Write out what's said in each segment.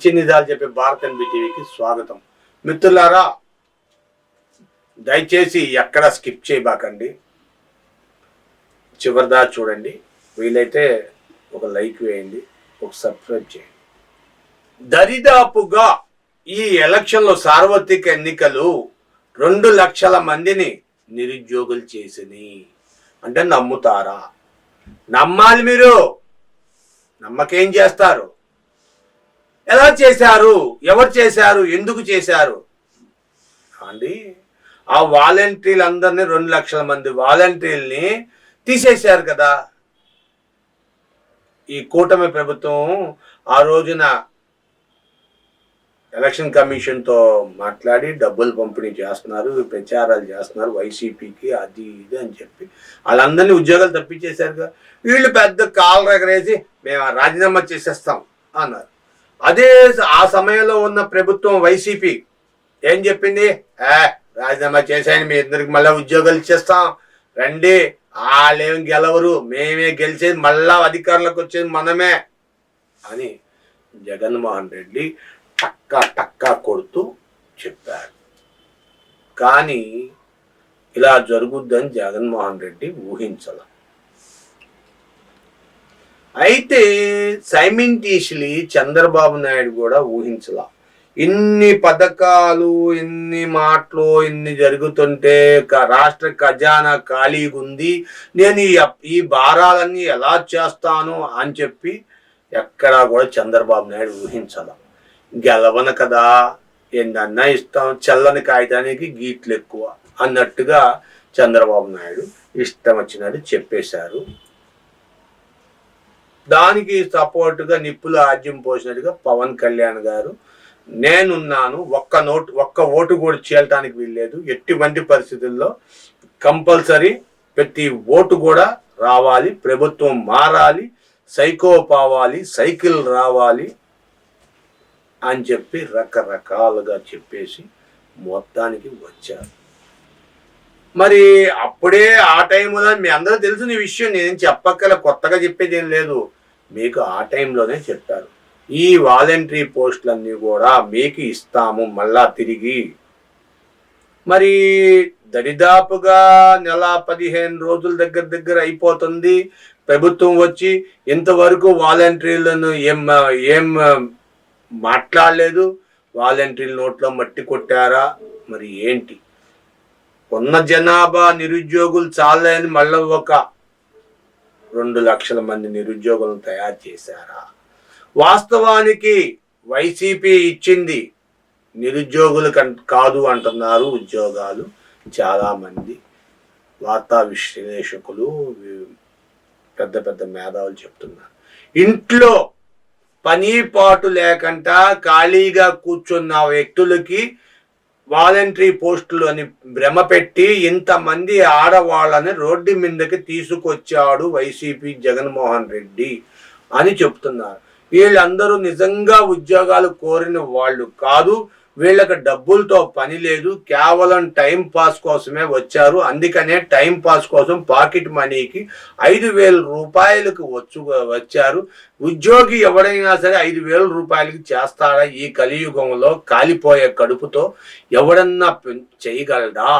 నిత్య నిజాలు చెప్పే భారత్ ఎన్బి టీవీకి స్వాగతం. మిత్రులారా దయచేసి ఎక్కడ స్కిప్ చేయబాకండి. చివరిదా చూడండి. వీలైతే ఒక లైక్ వేయండి ఒక సబ్స్క్రైబ్ చేయండి. దరిదాపుగా ఈ ఎలక్షన్లో సార్వత్రిక ఎన్నికలు రెండు లక్షల మందిని నిరుద్యోగులు చేసినాయి అంటే నమ్ముతారా? నమ్మాలి మీరు. నమ్మకేం చేస్తారు? ఎలా చేశారు? ఎవరు చేశారు? ఎందుకు చేశారు? అండి ఆ వాలంటీర్లు అందరినీ రెండు లక్షల మంది వాలంటీర్ని తీసేశారు కదా. ఈ కూటమి ప్రభుత్వం ఆ రోజున ఎలక్షన్ కమిషన్తో మాట్లాడి డబ్బులు పంపిణీ చేస్తున్నారు ప్రచారాలు చేస్తున్నారు వైసీపీకి అది ఇది అని చెప్పి వాళ్ళందరినీ ఉద్యోగాలు తప్పించేశారు కదా వీళ్ళు పెద్ద కాలు రగరేసి మేము రాజీనామా చేసేస్తాం అన్నారు. అదే ఆ సమయంలో ఉన్న ప్రభుత్వం వైసీపీ ఏం చెప్పింది? ఏ రాజీనామా చేశాను మీ ఇద్దరికి మళ్ళీ ఉద్యోగాలు ఇచ్చేస్తాం. రండి వాళ్ళేం గెలవరు మేమే గెలిచేది మళ్ళా అధికారంలోకి వచ్చేది మనమే అని జగన్మోహన్ రెడ్డి టక్కా టక్కా కొడుతూ చెప్పారు. కానీ ఇలా జరుగుద్దని జగన్మోహన్ రెడ్డి ఊహించాల. అయితే సైమింటీషిలీ చంద్రబాబు నాయుడు కూడా ఊహించలా. ఇన్ని పథకాలు ఇన్ని మాటలు ఇన్ని జరుగుతుంటే రాష్ట్ర ఖజానా ఖాళీగా ఉంది నేను ఈ ఈ భారాలన్నీ ఎలా చేస్తాను అని చెప్పి ఎక్కడా కూడా చంద్రబాబు నాయుడు ఊహించాల. గెలవను కదా ఏందన్నా ఇస్తాం చల్లని కాగితానికి గీట్లు ఎక్కువ అన్నట్టుగా చంద్రబాబు నాయుడు ఇష్టం వచ్చినట్టు చెప్పేశారు. దానికి సపోర్టుగా నిప్పులు ఆజ్యం పోసినట్టుగా పవన్ కళ్యాణ్ గారు నేనున్నాను ఒక్క నోటు ఒక్క ఓటు కూడా చేయటానికి వీల్లేదు. ఎటువంటి పరిస్థితుల్లో కంపల్సరీ ప్రతి ఓటు కూడా రావాలి ప్రభుత్వం మారాలి సైకో పావాలి సైకిల్ రావాలి అని చెప్పి రకరకాలుగా చెప్పేసి మొత్తానికి వచ్చారు. మరి అప్పుడే ఆ టైంలో మీ అందరూ తెలిసిన విషయం నేను చెప్పక్కల కొత్తగా చెప్పేది ఏం లేదు. మీకు ఆ టైంలోనే చెప్పారు. ఈ వాలంటరీ పోస్టులన్నీ కూడా మీకు ఇస్తాము మళ్ళా తిరిగి. మరి దరిదాపుగా నెల పదిహేను రోజుల దగ్గర దగ్గర అయిపోతుంది. ప్రభుత్వం వచ్చి ఇంతవరకు వాలంటీర్లను ఏం ఏం మాట్లాడలేదు. వాలంటీర్ల నోట్లో మట్టి కొట్టారా? మరి ఏంటి? ఉన్న జనాభా నిరుద్యోగులు చాలని మళ్ళీ ఒక రెండు లక్షల మంది నిరుద్యోగులను తయారు చేశారా? వాస్తవానికి వైసీపీ ఇచ్చింది నిరుద్యోగులు కాదు అంటున్నారు ఉద్యోగాలు చాలామంది వార్తా విశ్లేషకులు పెద్ద పెద్ద మేధావులు చెప్తున్నారు. ఇంట్లో పని పాటు లేకుండా ఖాళీగా కూర్చున్న వ్యక్తులకి వాలంటరీ పోస్టులు అని భ్రమ పెట్టి ఇంతమంది ఆడవాళ్ళని రోడ్డు మీదకి తీసుకొచ్చాడు వైసీపీ జగన్మోహన్ రెడ్డి అని చెప్తున్నారు. వీళ్ళందరూ నిజంగా ఉద్యోగాలు కోరిన వాళ్ళు కాదు. వీళ్ళకి డబ్బులతో పని లేదు కేవలం టైం పాస్ కోసమే వచ్చారు. అందుకనే టైం పాస్ కోసం పాకెట్ మనీకి ఐదు వేల రూపాయలకు వచ్చు వచ్చారు. ఉద్యోగి ఎవడైనా సరే ఐదు వేల రూపాయలకి చేస్తాడా ఈ కలియుగంలో కాలిపోయే కడుపుతో? ఎవడన్నా చేయగలడా?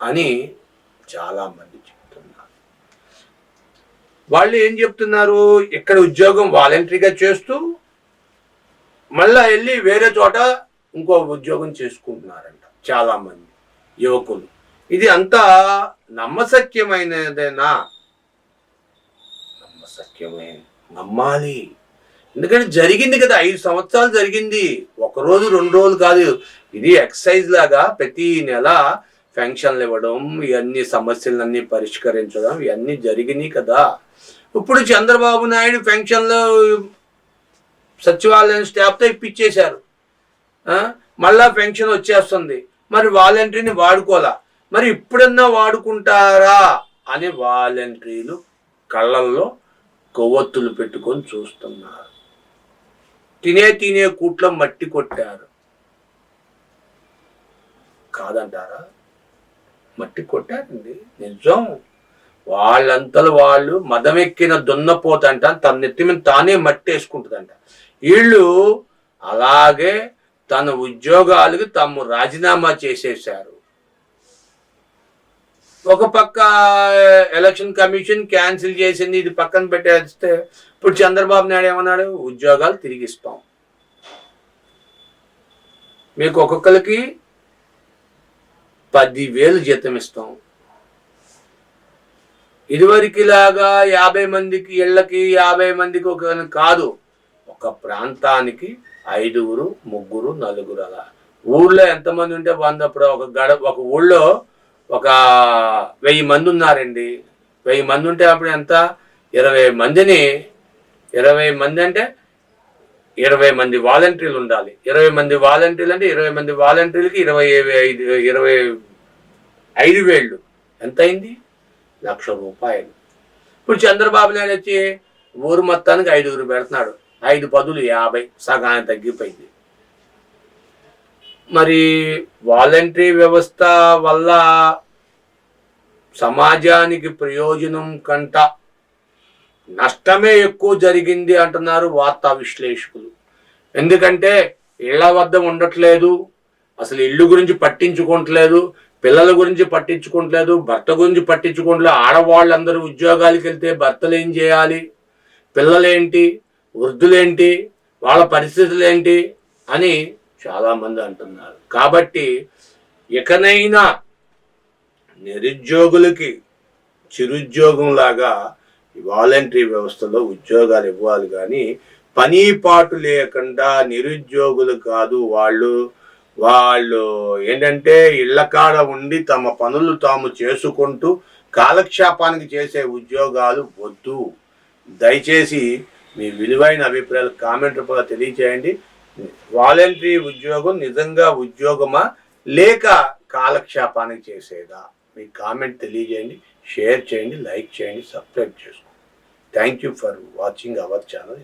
అని చాలా మంది చెప్తున్నారు. వాళ్ళు ఏం చెప్తున్నారు? ఇక్కడ ఉద్యోగం వాలంటరీగా చేస్తూ మళ్ళా వెళ్ళి వేరే చోట ఇంకో ఉద్యోగం చేసుకుంటున్నారంట చాలా మంది యువకులు. ఇది అంతా నమ్మశక్యమైనదేనా? నమ్మసత్యమే నమ్మాలి. ఎందుకంటే జరిగింది కదా ఐదు సంవత్సరాలు జరిగింది. ఒక రోజు రెండు రోజులు కాదు. ఇది ఎక్సైజ్ లాగా ప్రతి నెల పెన్షన్లు ఇవ్వడం ఇవన్నీ సమస్యలన్నీ పరిష్కరించడం ఇవన్నీ జరిగినాయి కదా. ఇప్పుడు చంద్రబాబు నాయుడు పెన్షన్లు సచివాలయం స్టాఫ్తో ఇప్పించేశారు. మళ్ళా పెన్షన్ వచ్చేస్తుంది. మరి వాలంటీర్ని వాడుకోలా మరి ఇప్పుడన్నా వాడుకుంటారా? అని వాలంటీర్లు కళ్ళల్లో కొవ్వొత్తులు పెట్టుకొని చూస్తున్నారు. తినే తినే కూట్లో మట్టి కొట్టారు. కాదంటారా? మట్టి కొట్టారండి. నిజం. వాళ్ళంతలో వాళ్ళు మదమెక్కిన దున్నపోతంట తన నెత్తి మీద తానే మట్టి వేసుకుంటుందంట. వీళ్ళు అలాగే తన ఉద్యోగాలకు తాము రాజీనామా చేసేశారు. ఒక పక్క ఎలక్షన్ కమిషన్ క్యాన్సిల్ చేసింది ఇది పక్కన పెట్టేస్తే ఇప్పుడు చంద్రబాబు నాయుడు ఏమన్నాడు? ఉద్యోగాలు తిరిగిస్తాం మీకు ఒక్కొక్కరికి పదివేలు జీతం ఇస్తాం. ఇదివరకులాగా యాభై మందికి ఇళ్ళకి యాభై మందికి ఒక కాదు. ఒక ప్రాంతానికి ఐదుగురు ముగ్గురు నలుగురు అలా. ఊళ్ళో ఎంతమంది ఉంటే వంద ఇప్పుడు ఒక గడ ఒక ఊళ్ళో ఒక వెయ్యి మంది ఉన్నారండి. వెయ్యి మంది ఉంటే అప్పుడు ఎంత? ఇరవై మందిని ఇరవై మంది అంటే ఇరవై మంది వాలంటీర్లు ఉండాలి. ఇరవై మంది వాలంటీర్లు అంటే ఇరవై మంది వాలంటీర్లకి ఇరవై ఐదు ఇరవై ఐదు వేళ్ళు. ఎంత అయింది లక్ష రూపాయలు. ఇప్పుడు చంద్రబాబు నాయుడు వచ్చి ఊరు మొత్తానికి ఐదుగురు పెడుతున్నాడు. ఐదు పదులు యాభై సగానికి తగ్గిపోయింది. మరి వాలంటరీ వ్యవస్థ వల్ల సమాజానికి ప్రయోజనం కంట నష్టమే ఎక్కువ జరిగింది అంటున్నారు వార్తా విశ్లేషకులు. ఎందుకంటే ఇళ్ళ వద్ద ఉండట్లేదు అసలు ఇల్లు గురించి పట్టించుకోవట్లేదు పిల్లల గురించి పట్టించుకోవట్లేదు భర్త గురించి పట్టించుకోవట్లేదు ఆడవాళ్ళందరూ ఉద్యోగాలకు వెళ్తే భర్తలు ఏం చేయాలి పిల్లలేంటి వృద్ధులేంటి? వాళ్ళ పరిస్థితులు ఏంటి అని చాలామంది అంటున్నారు. కాబట్టి ఇకనైనా నిరుద్యోగులకి చిరుద్యోగం లాగా వాలంటరీ వ్యవస్థలో ఉద్యోగాలు ఇవ్వాలి కానీ పని పాటు లేకుండా నిరుద్యోగులు కాదు వాళ్ళు. వాళ్ళు ఏంటంటే ఇళ్ళకాడ ఉండి తమ పనులు తాము చేసుకుంటూ కాలక్షేపానికి చేసే ఉద్యోగాలు వద్దు. దయచేసి మీ విలువైన అభిప్రాయాలు కామెంట్ రూపంలో తెలియచేయండి. వాలంటరీ ఉద్యోగం నిజంగా ఉద్యోగమా? లేక కాలక్షేపానికి చేసేదా? మీ కామెంట్ తెలియజేయండి షేర్ చేయండి లైక్ చేయండి సబ్స్క్రైబ్ చేసుకోండి. Thank you for watching our channel